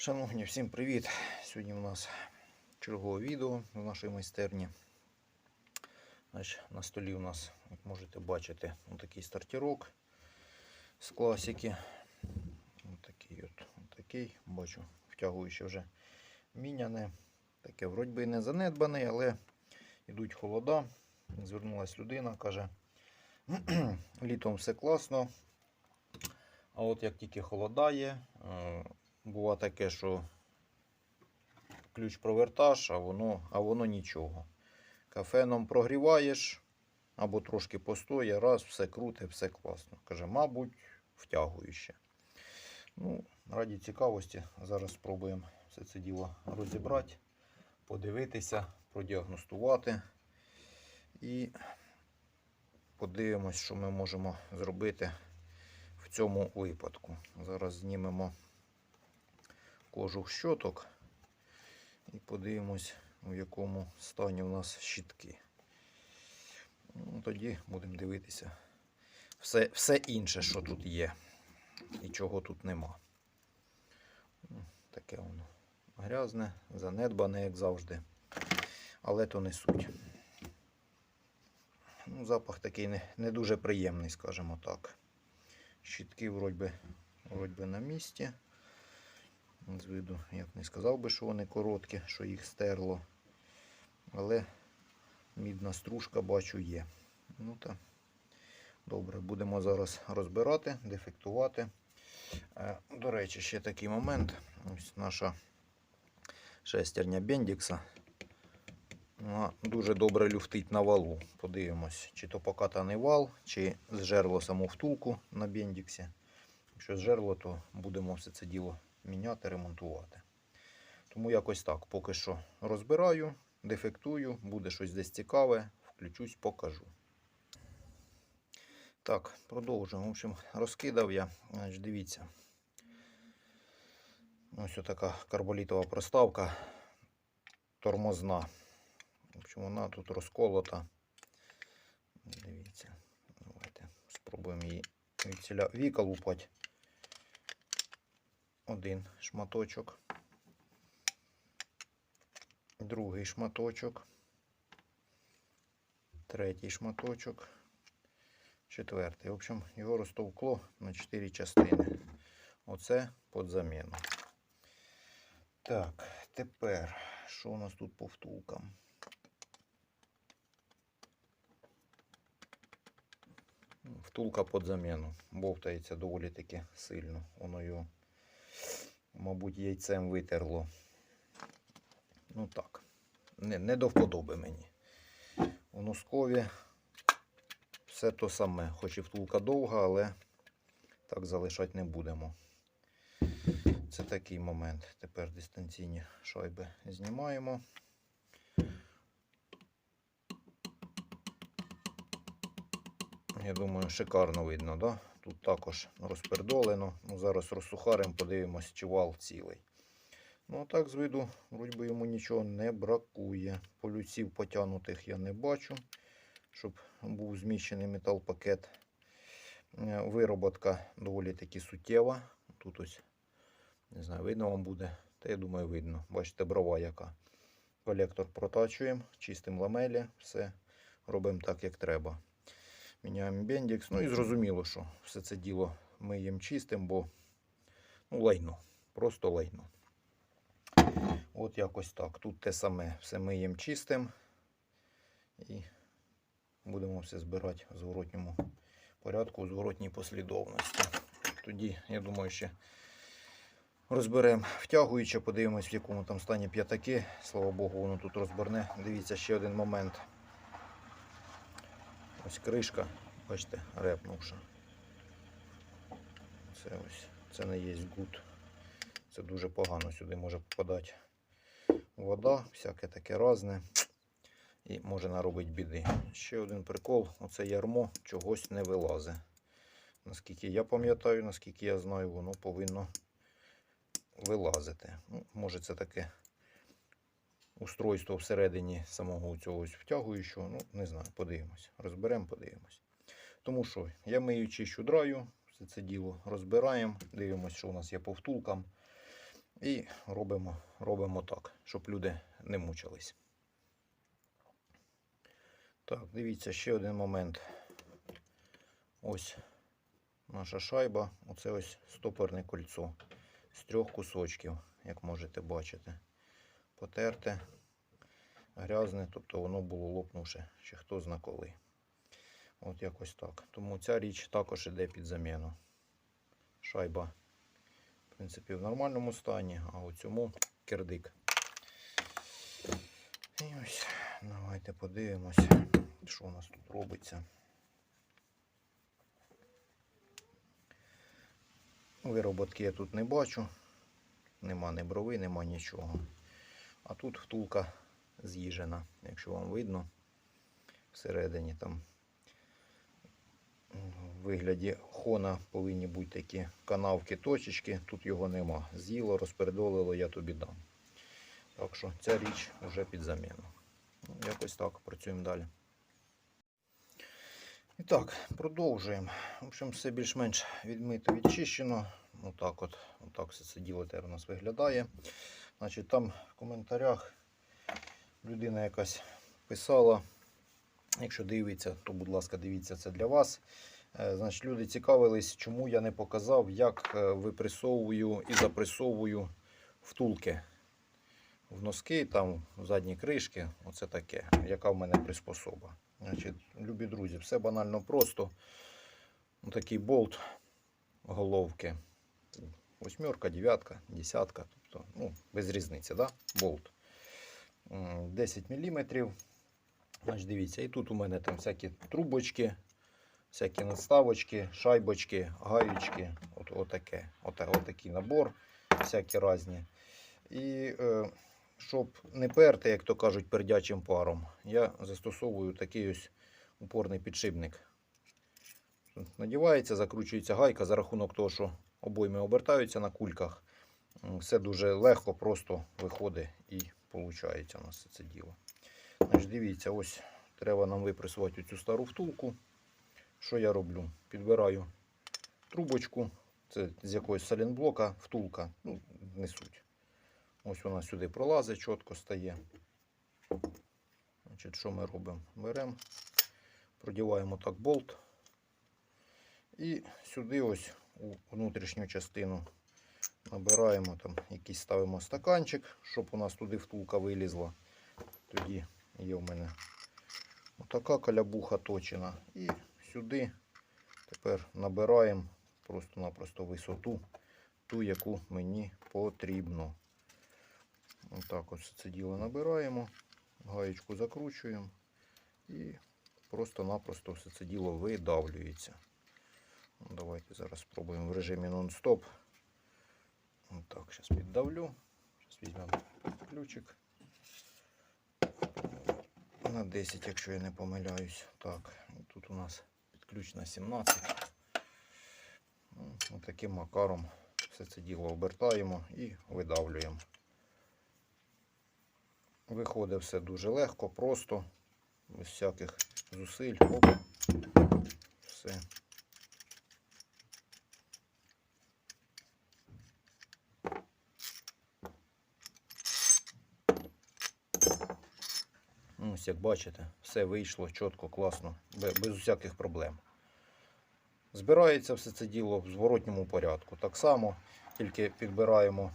Шановні, всім привіт! Сьогодні у нас чергове відео в нашій майстерні. На столі у нас, як можете бачити, такий стартірок з класики. Отакий от, отакий, бачу, втягуючи вже міняне. Таке вроді би не занедбаний, але йдуть холода. Звернулась людина, каже, літом все класно. А от як тільки холодає, бува таке, що ключ проверташ, а воно, а воно нічого. Кафеном прогріваєш або трошки постоє, раз, все круте, все класно. Каже, мабуть, втягуюче. Ну, раді цікавості, зараз спробуємо все це діло розібрати, подивитися, продіагностувати і подивимось, що ми можемо зробити в цьому випадку. Зараз знімемо кожух щоток і подивимось, у якому стані у нас щітки. Ну, тоді будемо дивитися все, все інше, що тут є і чого тут нема. Ну, Таке воно грязне, занедбане, як завжди. Але то не суть. Ну, запах такий не, не дуже приємний, скажімо так. Щітки вроді би, вроді би на місці. З виду, я б не сказав би, що вони короткі, що їх стерло. Але мідна стружка бачу є. Ну та добре, будемо зараз розбирати, дефектувати. Е, До речі, ще такий момент. Ось наша шестерня Бендікса. Вона дуже добре люфтить на валу. Подивимось, чи то покатаний вал, чи зжерло саму втулку на Бендіксі. Якщо зжерло, то будемо все це діло міняти, ремонтувати. Тому якось так. Поки що розбираю, дефектую, буде щось десь цікаве, включусь, покажу. Так, продовжуємо. В общем, розкидав я. Значить, дивіться. Ось така карболітова проставка тормозна. В общем, вона тут розколота. Дивіться. Давайте спробуємо її від віка лупати. Один шматочок. Другий шматочок. Третій шматочок. Четвертий. В общем, його розтовкло на 4 частини. Оце під заміну. Так, тепер, що у нас тут по втулкам? Втулка під заміну. Бовтається доволі таки сильно. Воно його, мабуть, яйцем витерло. Ну так. Не, не до вподоби мені. У носкові все то саме. Хоч і втулка довга, але так залишати не будемо. Це такий момент. Тепер дистанційні шайби знімаємо. Я думаю, шикарно видно, да? Тут також розпердолено. Ну, зараз розсухаримо, подивимось, чи вал цілий. Ну, а так, з виду, вроді би йому нічого не бракує. Полюців потягнутих я не бачу, щоб був зміщений металпакет. Е, Вироботка доволі таки суттєва. Тут ось, не знаю, видно вам буде. Та я думаю, видно. Бачите, брова яка. Колектор протачуємо, чистимо ламелі, все робимо так, як треба. Міняємо бендікс. Ну і зрозуміло, що все це діло ми їм чистимо, бо ну, лайно. Просто лайно. От якось так. Тут те саме. Все ми їм чистимо. І будемо все збирати в зворотньому порядку, у зворотній послідовності. Тоді, я думаю, ще розберемо втягуючи, подивимось, в якому там стані п'ятаки. Слава Богу, воно тут розберне. Дивіться, ще один момент. Ось кришка, бачите, репнувша. Це ось, це не є гуд. Це дуже погано сюди може попадати вода, всяке таке разне. І може наробити біди. Ще один прикол, оце ярмо чогось не вилазить. Наскільки я пам'ятаю, наскільки я знаю, воно повинно вилазити. Ну, може це таке устройство всередині самого цього втягуючого. Ну, не знаю, подивимось. Розберемо, подивимось. Тому що я мию чищу драю, все це діло розбираємо, дивимося, що у нас є по втулкам. І робимо, робимо так, щоб люди не мучились. Так, дивіться, ще один момент. Ось наша шайба. Оце ось стопорне кольцо з трьох кусочків, як можете бачити. Потерте, грязне, тобто воно було лопнувше, ще хто зна коли. От якось так. Тому ця річ також іде під заміну. Шайба, в принципі, в нормальному стані, а у цьому кирдик. І ось, давайте подивимося, що у нас тут робиться. Вироботки я тут не бачу. Нема ні брови, нема нічого. А тут втулка з'їжена, якщо вам видно. Всередині там в вигляді хона повинні бути такі канавки, точечки. Тут його нема. З'їло, розпередолило, я тобі дам. Так що ця річ вже під заміну. Ну, якось так, працюємо далі. І так, продовжуємо. В общем, все більш-менш відмито, відчищено. Отак от, отак все це діло тепер у нас виглядає. Значить, там в коментарях людина якась писала. Якщо дивиться, то, будь ласка, дивіться це для вас. Е, Значить, люди цікавились, чому я не показав, як е, випресовую і запресовую втулки в носки, там в задні кришки. Оце таке, яка в мене приспособа. Значить, любі друзі, все банально просто. Такий болт головки. Восьмерка, дев'ятка, десятка. Тобто, ну, без різниці, да? болт. 10 мм. Значить, дивіться, і тут у мене там всякі трубочки, всякі надставочки, шайбочки, гаючки. От, отаке. От, отакий набор, всякі різні. І е, щоб не перти, як то кажуть, пердячим паром, я застосовую такий ось упорний підшипник. Надівається, закручується гайка за рахунок того, що обойми обертаються на кульках. Все дуже легко, просто виходить і виходить у нас це діло. Значить, дивіться, ось треба нам випресувати цю стару втулку. Що я роблю? Підбираю трубочку, це з якогось салінблока втулка, ну, не суть. Ось вона сюди пролазить, чітко стає. Значить, що ми робимо? Беремо, продіваємо так болт. І сюди ось у внутрішню частину набираємо там якийсь ставимо стаканчик, щоб у нас туди втулка вилізла. Тоді є в мене отака калябуха точена. І сюди тепер набираємо просто-напросто висоту, ту, яку мені потрібно. Отак ось це діло набираємо, гаєчку закручуємо і просто-напросто все це діло видавлюється. Давайте зараз спробуємо в режимі нон-стоп. Так, зараз піддавлю. Зараз візьмемо ключик. На 10, якщо я не помиляюсь. Так, тут у нас підключ на 17. Ну, Таким макаром все це діло обертаємо і видавлюємо. Виходить все дуже легко, просто, без всяких зусиль. Оп. Все. Ось як бачите, все вийшло чітко, класно, без усяких проблем. Збирається все це діло в зворотньому порядку. Так само, тільки підбираємо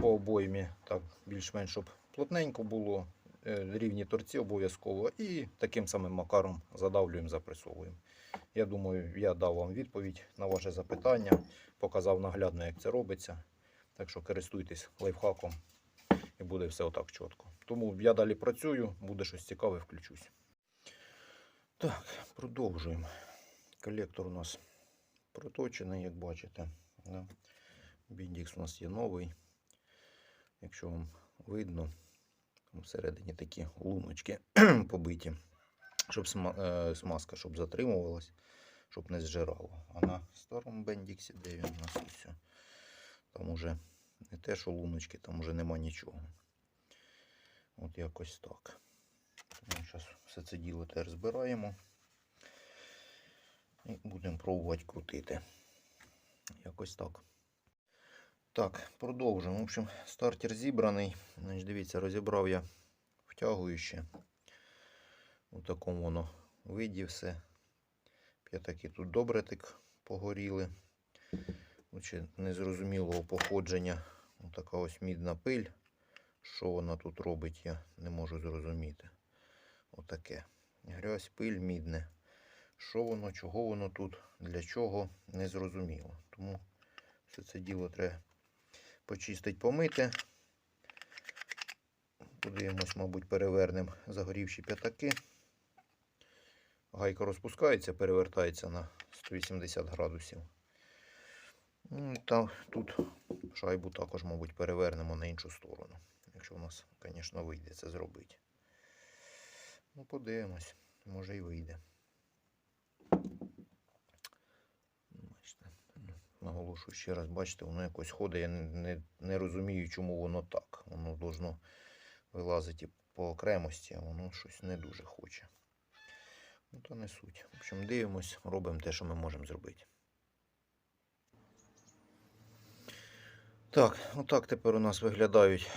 по обоймі, так більш-менш, щоб плотненько було, е, рівні торці обов'язково. І таким самим макаром задавлюємо, запресовуємо. Я думаю, я дав вам відповідь на ваше запитання, показав наглядно, як це робиться. Так що користуйтесь лайфхаком і буде все отак чітко. Тому я далі працюю, буде щось цікаве, включусь. Так, продовжуємо. Колектор у нас проточений, як бачите. Біндікс у нас є новий. Якщо вам видно, всередині такі луночки побиті, щоб е, смазка щоб затримувалась, щоб не зжирало. А на старому бендіксі, де він у нас ось, там уже не те, що луночки, там уже нема нічого. От якось так. Зараз все це діло тепер збираємо. І будемо пробувати крутити. Якось так. Так, продовжуємо. В общем, стартер зібраний. Значить, дивіться, розібрав я втягуюче. У такому воно виді все. П'ятаки тут добре так погоріли. Незрозумілого походження. Ось Така ось мідна пиль. Що вона тут робить, я не можу зрозуміти. Отаке. Грязь, пиль мідне. Що воно, чого воно тут, для чого, не зрозуміло. Тому все це діло треба почистити, помити. Подивимось, мабуть, перевернемо загорівші п'ятаки. Гайка розпускається, перевертається на 180 градусів. Ну, та, тут шайбу також, мабуть, перевернемо на іншу сторону. Якщо у нас, звісно, вийде це зробити. Ну, подивимось, може і вийде. Бачите, наголошую ще раз, бачите, воно якось ходить. Я не, не, не розумію, чому воно так. Воно должно вилазити по окремості, а воно щось не дуже хоче. Ну, то не суть. В общем, дивимось, робимо те, що ми можемо зробити. Так, отак тепер у нас виглядають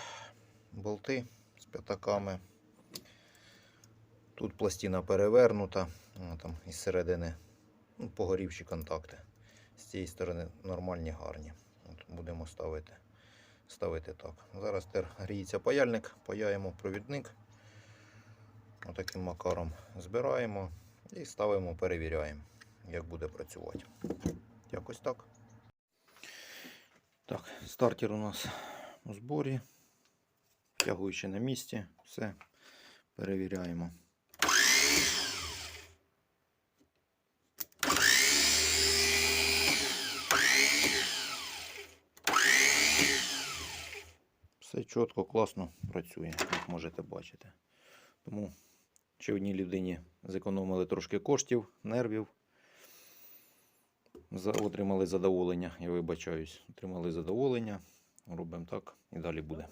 болти з п'ятаками. Тут пластина перевернута, там із середини ну, погорівші контакти. З цієї сторони нормальні, гарні. От будемо ставити, ставити так. Зараз тепер гріється паяльник, паяємо провідник. Отаким макаром збираємо і ставимо, перевіряємо, як буде працювати. Якось так. Так, стартер у нас у зборі. Втягуючи на місці, все перевіряємо. Все чітко, класно працює, як можете бачити. Тому ще одній людині зекономили трошки коштів, нервів. Отримали задоволення, я вибачаюсь. Отримали задоволення. Робимо так і далі буде.